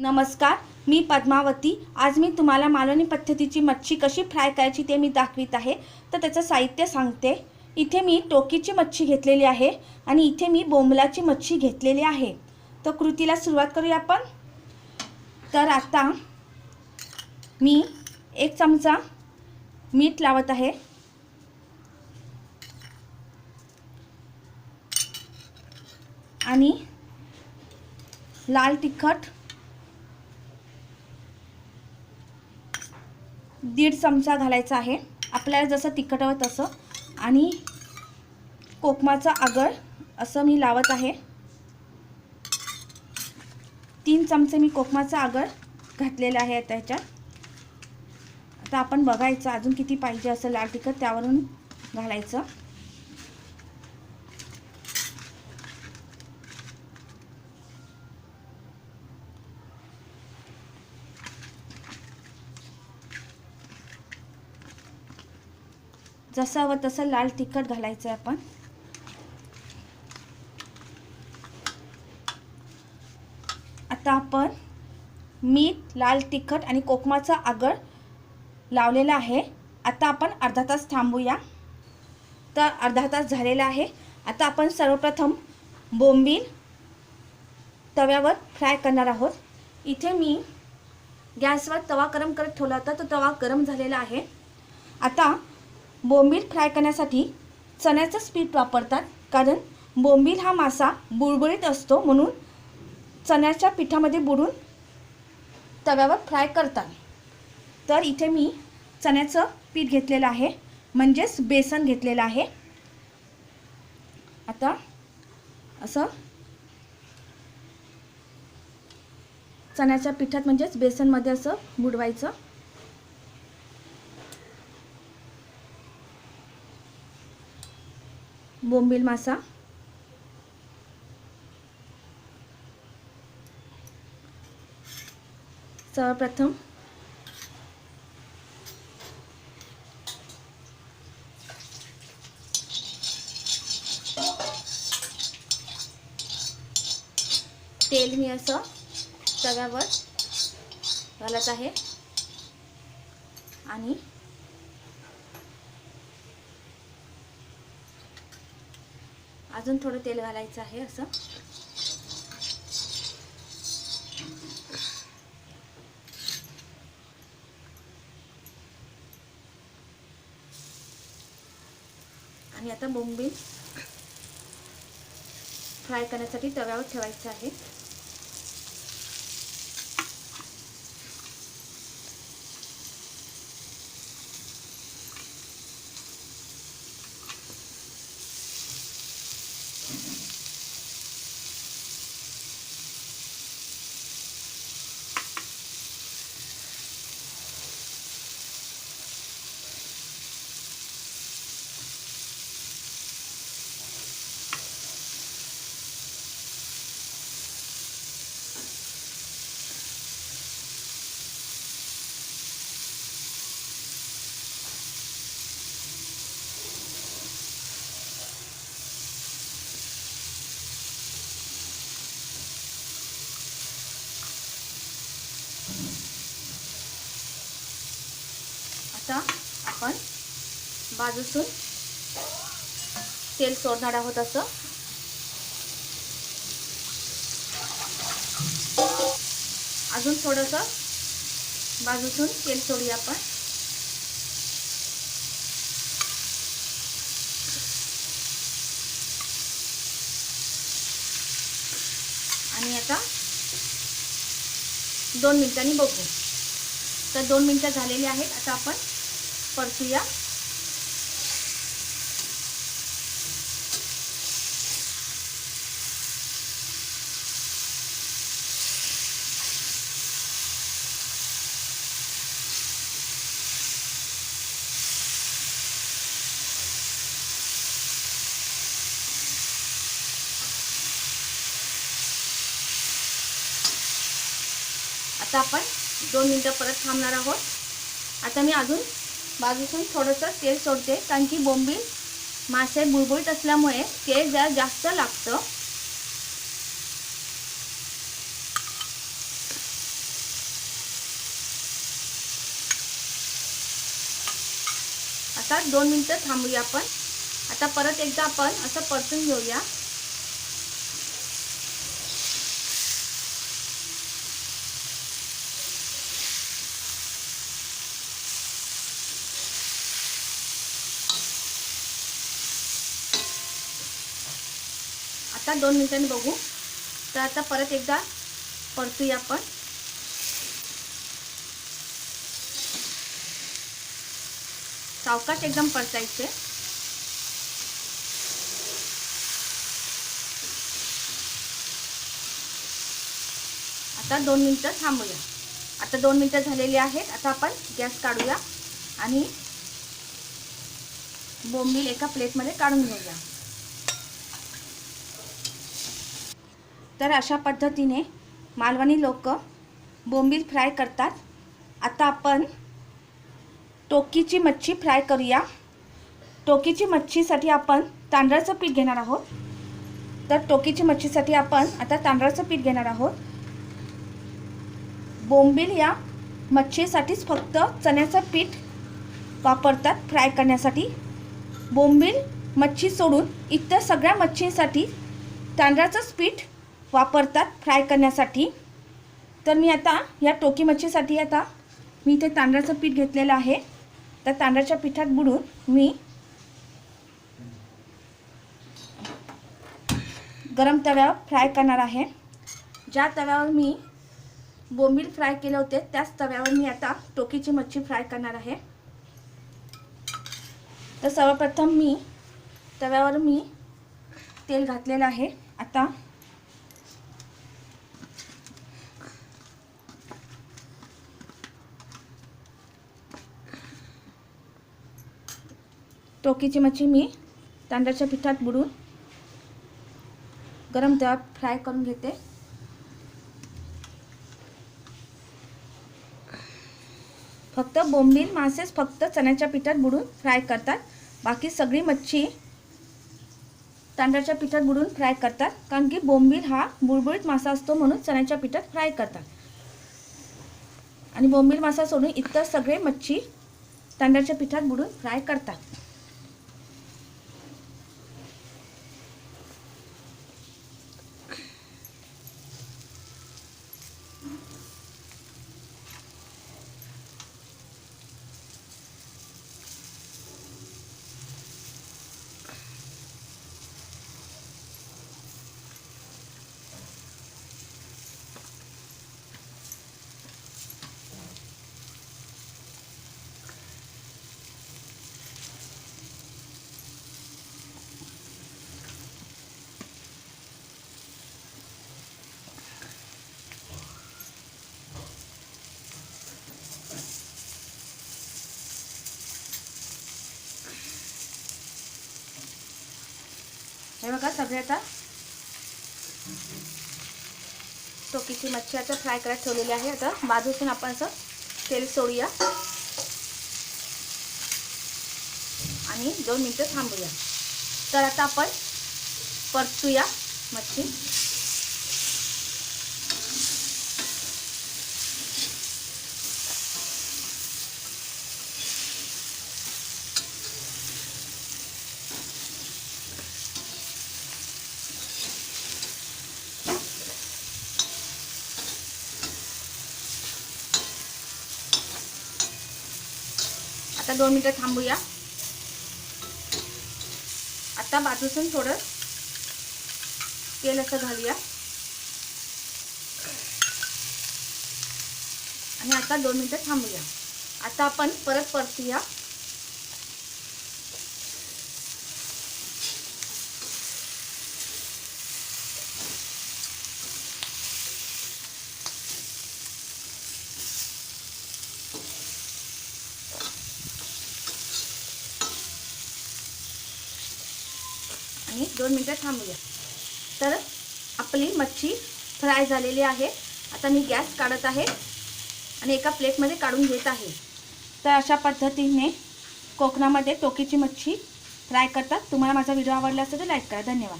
नमस्कार मी पद्मावती. आज मी तुम्हाला मालवणी पद्धतीची मच्छी कशी फ्राय करायची ते मी दाखवित आहे. तर त्याचं साहित्य सांगते. इथे मी टोकीची मच्छी घेतलेली आहे आणि इथे मी बोंबलाची मच्छी घेतलेली आहे. तर कृतीला सुरुवात करूया आपण. तर आता मी एक चमचा मीठ लावत आहे. आणि लाल तिखट दीड चमचा घालायचा आहे. आपल्याला जसं तिखट हवं तसं. आणि कोकमाचा आगळ असं मी लावत आहे. तीन चमचे मी कोकमाचा आगळ घातलेला आहे त्याच्यात. आता आपण बघायचं अजून किती पाहिजे असं लाल तिखट त्यावरून घालायचं. जसं हवं तसं लाल तिखट घालायचं आहे आपण. आता आपण मीठ लाल तिखट आणि कोकमाचा आगळ लावलेला आहे. आता आपण अर्धा तास थांबूया. तर अर्धा तास झालेला आहे. आता आपण सर्वप्रथम बोंबील तव्यावर फ्राय करणार आहोत. इथे मी गॅसवर तवा गरम करत ठेवला होता. तो तवा गरम झालेला आहे. आता बोंबील फ्राय करण्यासाठी चण्याचंच पीठ वापरतात कारण बोंबील हा मासा बुळबुळीत असतो म्हणून चण्याच्या पिठामध्ये बुडून तव्यावर फ्राय करतात. तर इथे मी चण्याचं पीठ घेतलेलं आहे म्हणजेच बेसन घेतलेलं आहे. आता असं चण्याच्या पिठात म्हणजेच बेसनमध्ये असं बुडवायचं. बोंबील मासा. सर्वप्रथम तेल मी असं तव्यावर घालत आहे. आणि अजून थोडं तेल घालायचं आहे असं. आणि आता बोंबील फ्राय करण्यासाठी तव्यावर ठेवायचं आहे. आता आपण बाजूसून तेल सोडणार आहोत असं. अजून थोडंसं बाजूसून तेल सोडूया आपण. आणि आता दोन मिनटांनी बघू. तर दोन मिनटं झालेली आहेत. आता आपण परतूया. आता आपण दोन मिनटं परत थांबणार आहोत. आता मी अजून बाजूसून थोडंसं तेल सोडते कारण की बोंबील मासे बुळबुळीत असल्यामुळे तेल जरा जास्त लागतं. आता दोन मिनटं थांबूया आपण. आता परत एकदा आपण असं परतून घेऊया. आता दोन मिनिटांनी बघू. तर आता परत एकदा परतूया आपण. सावकाश एकदम परतायचे. आता दोन मिनटं थांबूया. आता दोन मिनटं झालेली आहेत. आता आपण गॅस काढूया आणि बोंबील एका प्लेटमध्ये काढून घेऊया. तर अशा पद्धतीने मालवणी लोक बोंबील फ्राय करतात. आता आपण टोकीची मच्छी फ्राय करूया. टोकीची मच्छीसाठी आपण तांदळाचं पीठ घेणार आहोत. तर टोकीची मच्छीसाठी आपण आता तांदळाचं पीठ घेणार आहोत. बोंबील या मच्छीसाठीच फक्त चण्याचं पीठ वापरतात फ्राय करण्यासाठी. बोंबील मच्छी सोडून इतर सगळ्या मच्छींसाठी तांदळाचंच पीठ वापरतात फ्राय करण्यासाठी. तर मी आता या टोकी मच्छीसाठी आता मी इथे तांदळाचं पीठ घेतलेलं आहे. तर तांदळाच्या पिठात बुडून मी गरम तव्यावर फ्राय करणार आहे. ज्या तव्यावर मी बोंबील फ्राय केले होते त्याच तव्यावर मी आता टोकीची मच्छी फ्राय करणार आहे. तर सर्वप्रथम मी तव्यावर मी तेल घातलेलं आहे. आता टोकीची मच्छी मी तांदळाच्या पिठात बुडून गरम तेव्हा फ्राय करून घेते. फक्त बोंबील मासेच फक्त चण्याच्या पिठात बुडून फ्राय करतात. बाकी सगळी मच्छी तांदळाच्या पिठात बुडून फ्राय करतात. कारण की बोंबील हा बुळबुळीत मासा असतो म्हणून चण्याच्या पिठात फ्राय करतात. आणि बोंबील मासा सोडून इतर सगळे मच्छी तांदळाच्या पिठात बुडून फ्राय करतात. हे बघा सगळे आता. टोकीची मच्छी आता फ्राय करायला ठेवलेली आहे. आता बाजूतून आपण असं तेल सोडूया. आणि दोन मिनटं थांबूया. तर आता आपण परतूया मच्छी. आता दोन मिनटं थांबूया. आता बाजूसून थोडं तेल असं घालूया. आणि आता दोन मिनटं थांबूया. आता आपण परत परतूया. आणि दोन मिनटं थांबूया. तर आपली मच्छी फ्राय झालेली आहे. आता मी गॅस काढत आहे आणि एका प्लेटमध्ये काढून घेत आहे. तर अशा पद्धतीने कोकणामध्ये टोकीची मच्छी फ्राय करतात. तुम्हाला माझा व्हिडिओ आवडला असेल तर लाईक करा. धन्यवाद.